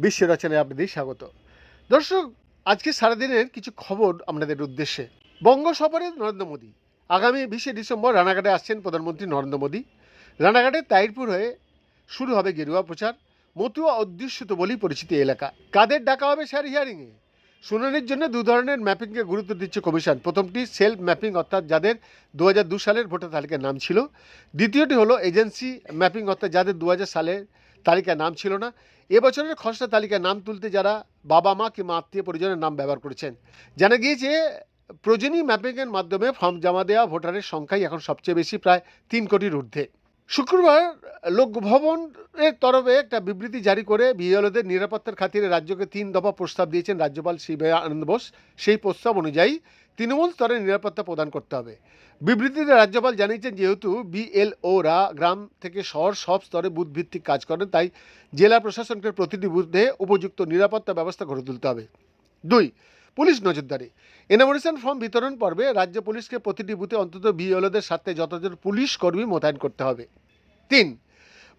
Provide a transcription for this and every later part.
বিশ্ব রচনায় আপনাদের স্বাগত। দর্শক, আজকে সারাদিনের কিছু খবর আপনাদের উদ্দেশ্যে। বঙ্গ সফরে নরেন্দ্র মোদী। আগামী বিশে ডিসেম্বর রানাঘাটে আসছেন প্রধানমন্ত্রী নরেন্দ্র মোদী। রানাঘাটের তাইরপুর হয়ে শুরু হবে গেরুয়া প্রচার, মতুয়া অধ্যুষিত বলেই পরিচিত এলাকা। কাদের ডাকা হবে স্যার হিয়ারিংয়ে শুনানির জন্য দু ধরনের ম্যাপিংকে গুরুত্ব দিচ্ছে কমিশন। প্রথমটি সেলফ ম্যাপিং, অর্থাৎ যাদের দু সালের ভোটার তালিকায় নাম ছিল। দ্বিতীয়টি হলো এজেন্সি ম্যাপিং, অর্থাৎ যাদের দু হাজার সালের তালিকায় নাম ছিল না। এবছরের খসড়া তালিকায় নাম তুলতে যারা বাবা মা কিংবা আত্মীয় পরিজনের নাম ব্যবহার করেছেন। জানা গিয়েছে প্রজনী ম্যাপিংয়ের মাধ্যমে ফর্ম জমা দেওয়া ভোটারের সংখ্যাই এখন সবচেয়ে বেশি, প্রায় তিন কোটির ঊর্ধ্বে। শুক্রবার লোকভবনের তরফে একটা বিবৃতি জারি করে বিএলওদের নিরাপত্তার খাতিরে রাজ্যকে তিন দফা প্রস্তাব দিয়েছেন রাজ্যপাল শিবয়া আনন্দ বোস। সেই প্রস্তাব অনুযায়ী তৃণমূল স্তরে নিরাপত্তা প্রদান করতে হবে। বিবৃতিতে রাজ্যপাল জানিয়েছেন, যেহেতু বিএলওরা গ্রাম থেকে শহর সব স্তরে বুথভিত্তিক কাজ করেন, তাই জেলা প্রশাসনকে প্রতিটি বুথে উপযুক্ত নিরাপত্তা ব্যবস্থা গড়ে তুলতে হবে। দুই, পুলিশ নজরদারি। এনামোরেশন ফর্ম বিতরণ পর্বে রাজ্য পুলিশকে প্রতিটি বুথে অন্তত বিএলওদের সাথে যতজন পুলিশ কর্মী মোতায়েন করতে হবে। তিন,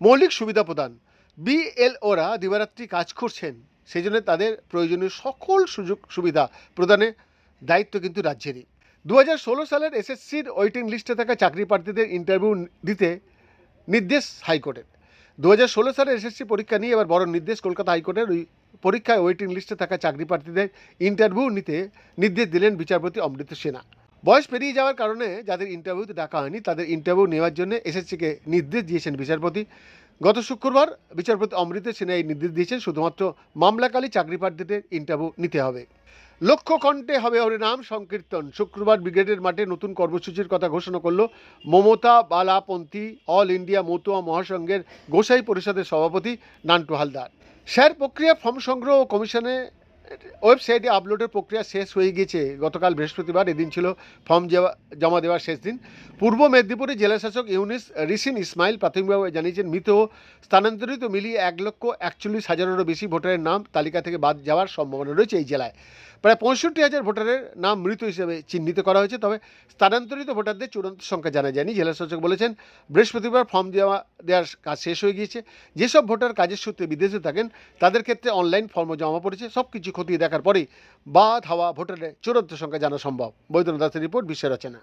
মৌলিক সুবিধা প্রদান। বিএলওরা দিবারাত্রি কাজ করছেন সেই জন্য তাদের প্রয়োজনীয় সকল সুযোগ সুবিধা প্রদানে দায়িত্ব কিন্তু রাজ্যেরই। দু হাজার ষোলো সালের এসএসসির ওয়েটিং লিস্টে থাকা চাকরি প্রার্থীদের ইন্টারভিউ দিতে নির্দেশ হাইকোর্টের। দু সালের এসএসসি পরীক্ষা নিয়ে এবার বড় নির্দেশ কলকাতা হাইকোর্টের। ওই পরীক্ষায় ওয়েটিং লিস্টে থাকা চাকরি প্রার্থীদের ইন্টারভিউ নিতে নির্দেশ দিলেন বিচারপতি অমৃত সেনা। বয়স পেরিয়ে যাওয়ার কারণে যাদের ইন্টারভিউতে ডাকা হয়নি, তাদের ইন্টারভিউ নেওয়ার জন্য এসএসসিকে নির্দেশ দিয়েছেন বিচারপতি। গত শুক্রবার বিচারপতি অমৃত সেনা এই নির্দেশ দিয়েছেন, শুধুমাত্র মামলাকালী চাকরি প্রার্থীদের ইন্টারভিউ নিতে হবে। লক্ষ্য কণ্ঠে হবে হরিনাম, সংকীর্তন। শুক্রবার ব্রিগেডের মাঠে নতুন কর্মসূচির কথা ঘোষণা করল মমতা বালাপন্থী, অল ইন্ডিয়া মতুয়া মহাসংঘের গোসাই পরিষদের সভাপতি নান্টু হালদার। স্যার প্রক্রিয়া, ফর্ম সংগ্রহ কমিশনে ওয়েবসাইটে আপলোডের প্রক্রিয়া শেষ হয়ে গিয়েছে। গতকাল বৃহস্পতিবার এদিন ছিল ফর্ম জমা দেওয়ার শেষ দিন। পূর্ব মেদিনীপুরে জেলাশাসক ইউনিস রিসিন ইসমাইল প্রাথমিকভাবে জানিয়েছেন, মৃত স্থানান্তরিত মিলিয়ে এক লক্ষ একচল্লিশ হাজারেরও বেশি ভোটারের নাম তালিকা থেকে বাদ যাওয়ার সম্ভাবনা রয়েছে এই জেলায়। প্রায় পঁয়ষট্টি হাজার ভোটারের নাম মৃত হিসেবে চিহ্নিত করা হয়েছে, তবে স্থানান্তরিত ভোটারদের চূড়ান্ত সংখ্যা জানা যায়নি। জেলাশাসক বলেছেন, বৃহস্পতিবার ফর্ম দেওয়া দেওয়ার কাজ শেষ হয়ে গিয়েছে। যেসব ভোটার কাজের সূত্রে বিদেশে থাকেন, তাদের ক্ষেত্রে অনলাইন ফর্ম জমা পড়েছে সব কিছু খতিয়ে দেখার পরেই বাদ হাওয়া ভোটারের চূড়ান্ত সংখ্যা জানা সম্ভব। বৈদ্যনাথ দাসের রিপোর্ট বিশ্বের রচনা